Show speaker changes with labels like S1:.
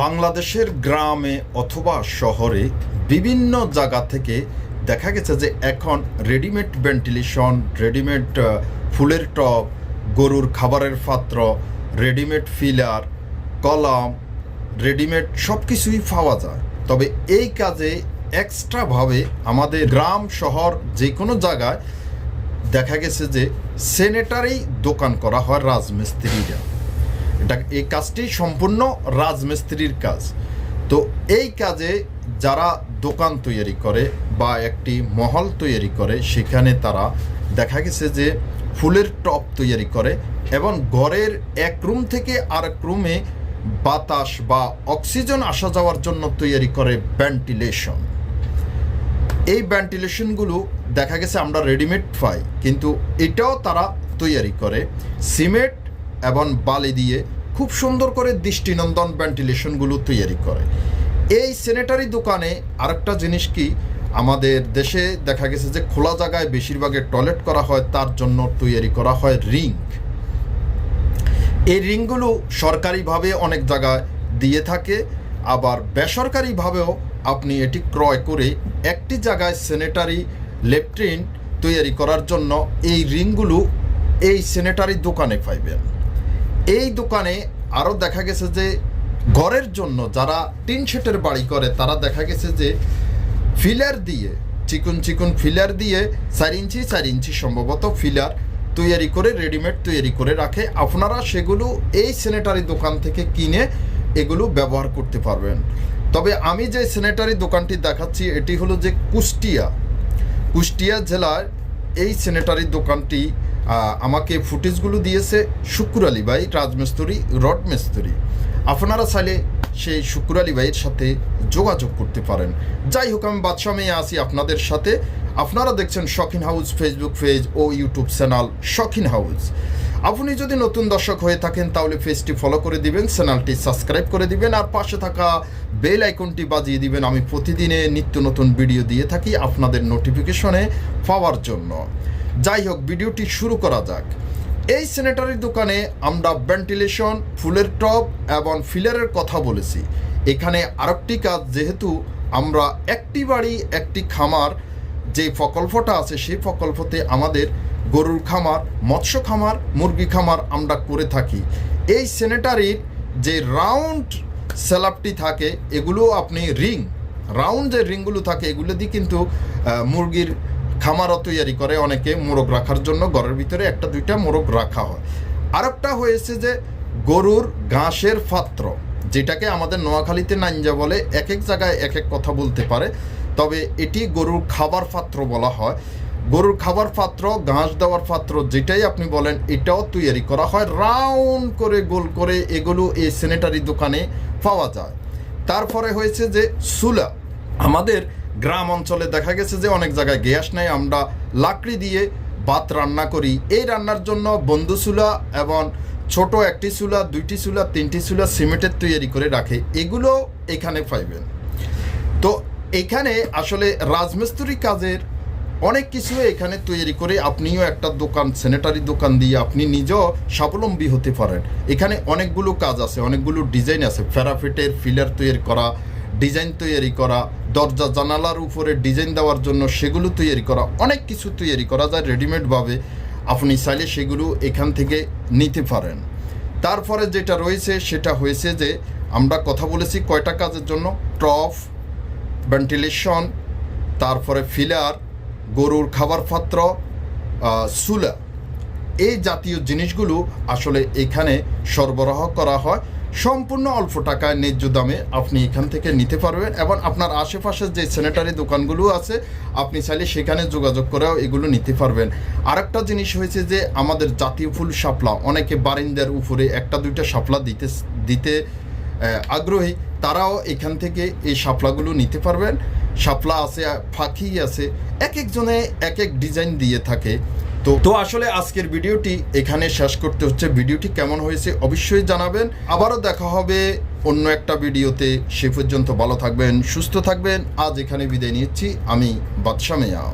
S1: বাংলাদেশের গ্রামে অথবা শহরে বিভিন্ন জায়গা থেকে দেখা গেছে যে এখন রেডিমেড ভেন্টিলেশন রেডিমেড ফুলের টব, গরুর খাবারের পাত্র রেডিমেড ফিলার কলম রেডিমেড সব কিছুই পাওয়া যায়। তবে এই কাজে এক্সট্রাভাবে আমাদের গ্রাম, শহর যে কোনো জায়গায় দেখা গেছে যে সেনেটারি দোকান করা হয় রাজমিস্ত্রিরা। এটা এই কাজটি সম্পূর্ণ রাজমিস্ত্রির কাজ। তো এই কাজে যারা দোকান তৈরি করে বা একটি মহল তৈরি করে, সেখানে তারা দেখা গেছে যে ফুলের টপ তৈরি করে এবং ঘরের এক রুম থেকে আরেক রুমে বাতাস বা অক্সিজেন আসা যাওয়ার জন্য তৈরি করে ভেন্টিলেশন। এই ভেন্টিলেশনগুলো দেখা গেছে আমরা রেডিমেড পাই, কিন্তু এটাও তারা তৈরি করে। সিমেন্ট এবং বালি দিয়ে খুব সুন্দর করে দৃষ্টিনন্দন ভেন্টিলেশনগুলো তৈরি করে। এই স্যানিটারি দোকানে আরেকটা জিনিস কি, আমাদের দেশে দেখা গেছে যে খোলা জায়গায় বেশিরভাগে টয়লেট করা হয়, তার জন্য তৈরি করা হয় রিং। এই রিংগুলো সরকারিভাবে অনেক জায়গায় দিয়ে থাকে, আবার বেসরকারিভাবেও আপনি এটি ক্রয় করে একটি জায়গায় স্যানিটারি লেট্রিন তৈরি করার জন্য এই রিংগুলো এই স্যানিটারি দোকানে পাইবেন। এই দোকানে আরও দেখা গেছে যে ঘরের জন্য যারা টিন শেটের বাড়ি করে, তারা দেখা গেছে যে ফিলার দিয়ে, চিকন চিকন ফিলার দিয়ে চার ইঞ্চি চার ইঞ্চি সম্ভবত ফিলার তৈরি করে, রেডিমেড তৈরি করে রাখে। আপনারা সেগুলো এই স্যানিটারি দোকান থেকে কিনে এগুলো ব্যবহার করতে পারবেন। তবে আমি যে স্যানিটারি দোকানটি দেখাচ্ছি, এটি হলো যে কুষ্টিয়া। কুষ্টিয়া জেলার এই স্যানিটারি দোকানটি আমাকে ফুটেজগুলো দিয়েছে শুক্র আলী ভাই, রাজমিস্ত্রি, রড মিস্ত্রি। আপনারা চাইলে সেই শুক্র আলী ভাইয়ের সাথে যোগাযোগ করতে পারেন। যাই হোক, আমি বাদশাহ মেয়ে আসি আপনাদের সাথে। আপনারা দেখছেন শখিন হাউস ফেসবুক পেজ ও ইউটিউব চ্যানেল শখিন হাউস। আপনি যদি নতুন দর্শক হয়ে থাকেন, তাহলে পেজটি ফলো করে দিবেন চ্যানেলটি সাবস্ক্রাইব করে দিবেন, আর পাশে থাকা বেল আইকনটি বাজিয়ে দিবেন। আমি প্রতিদিনে নিত্য নতুন ভিডিও দিয়ে থাকি আপনাদের নোটিফিকেশনে পাওয়ার জন্য। যাই হোক, ভিডিওটি শুরু করা যাক। এই স্যানিটারি দোকানে আমরা ভেন্টিলেশন, ফুলের টব এবং ফিলারের কথা বলেছি। এখানে আরেকটি কাজ, যেহেতু আমরা একটি বাড়ি, একটি খামার, যে প্রকল্পটা আছে, সেই প্রকল্পতে আমাদের গরুর খামার, মৎস্য খামার, মুরগি খামার আমরা করে থাকি। এই স্যানিটারির যে রাউন্ড স্যালাপটি থাকে, এগুলো আপনি রিং, রাউন্ড যে রিংগুলো থাকে, এগুলো দিয়ে কিন্তু মুরগির খামারও তৈরি করে অনেকে মোরগ রাখার জন্য। ঘরের ভিতরে একটা, দুইটা মোরগ রাখা হয়। আরেকটা হয়েছে যে গরুর ঘাসের পাত্র, যেটাকে আমাদের নোয়াখালীতে নাইঞ্জা বলে এক এক জায়গায় এক এক কথা বলতে পারে। তবে এটি গরুর খাবার পাত্র বলা হয়। গরুর খাবার পাত্র, ঘাস দেওয়ার পাত্র, যেটাই আপনি বলেন, এটাও তৈরি করা হয়। রাউন্ড করে, গোল করে এগুলো এই স্যানিটারি দোকানে পাওয়া যায়। তারপরে হয়েছে যে সুলা। আমাদের গ্রাম অঞ্চলে দেখা গেছে যে অনেক জায়গায় গ্যাস নেই। আমরা লাকড়ি দিয়ে ভাত রান্না করি। এই রান্নার জন্য বন্ধু চুলা এবং ছোট একটি চুলা, দুইটি চুলা, তিনটি চুলা সিমেন্টের তৈরি করে রাখে। এগুলো এখানে পাইবেন। তো এখানে আসলে রাজমিস্ত্রি কাজের অনেক কিছু এখানে তৈরি করে আপনিও একটা দোকান স্যানিটারি দোকান দিয়ে আপনি নিজেও স্বাবলম্বী হতে পারেন। এখানে অনেকগুলো কাজ আছে, অনেকগুলো ডিজাইন আছে। ফেরাফিটের ফিলার তৈরি করা, ডিজাইন তৈরি করা দরজা জানালার উপরে ডিজাইন দেওয়ার জন্য সেগুলো তৈরি করা, অনেক কিছু তৈরি করা যায় রেডিমেডভাবে। আপনি চাইলে সেগুলো এখান থেকে নিতে পারেন। তারপরে যেটা রয়েছে, সেটা হয়েছে যে আমরা কথা বলেছি কয়টা কাজের জন্য? টফ ভেন্টিলেশন, তারপরে ফিলার, গরুর খাবার পাত্র সুলা এই জাতীয় জিনিসগুলো আসলে এখানে সরবরাহ করা হয়। সম্পূর্ণ অল্প টাকায় ন্যায্য দামে আপনি এখান থেকে নিতে পারবেন এবং আপনার আশেপাশে যে স্যানিটারি দোকানগুলো আছে, আপনি চাইলে সেখানে যোগাযোগ করেও এগুলো নিতে পারবেন। আরেকটা জিনিস হয়েছে যে, আমাদের জাতীয় ফুল শাপলা, অনেকে বারিন্দার উপরে একটা, দুইটা শাপলা দিতে দিতে আগ্রহী, তারাও এখান থেকে এই শাপলাগুলো নিতে পারবেন। শাপলা আছে, ফাঁকি আছে, এক একজনে এক এক ডিজাইন দিয়ে থাকে। তো তো আসলে আজকের ভিডিওটি এখানে শেষ করতে হচ্ছে। ভিডিওটি কেমন হয়েছে অবশ্যই জানাবেন। আবারও দেখা হবে অন্য একটা ভিডিওতে। সে পর্যন্ত ভালো থাকবেন, সুস্থ থাকবেন। আজ এখানে বিদায় নিচ্ছি। আমি বাদশা মেয়া।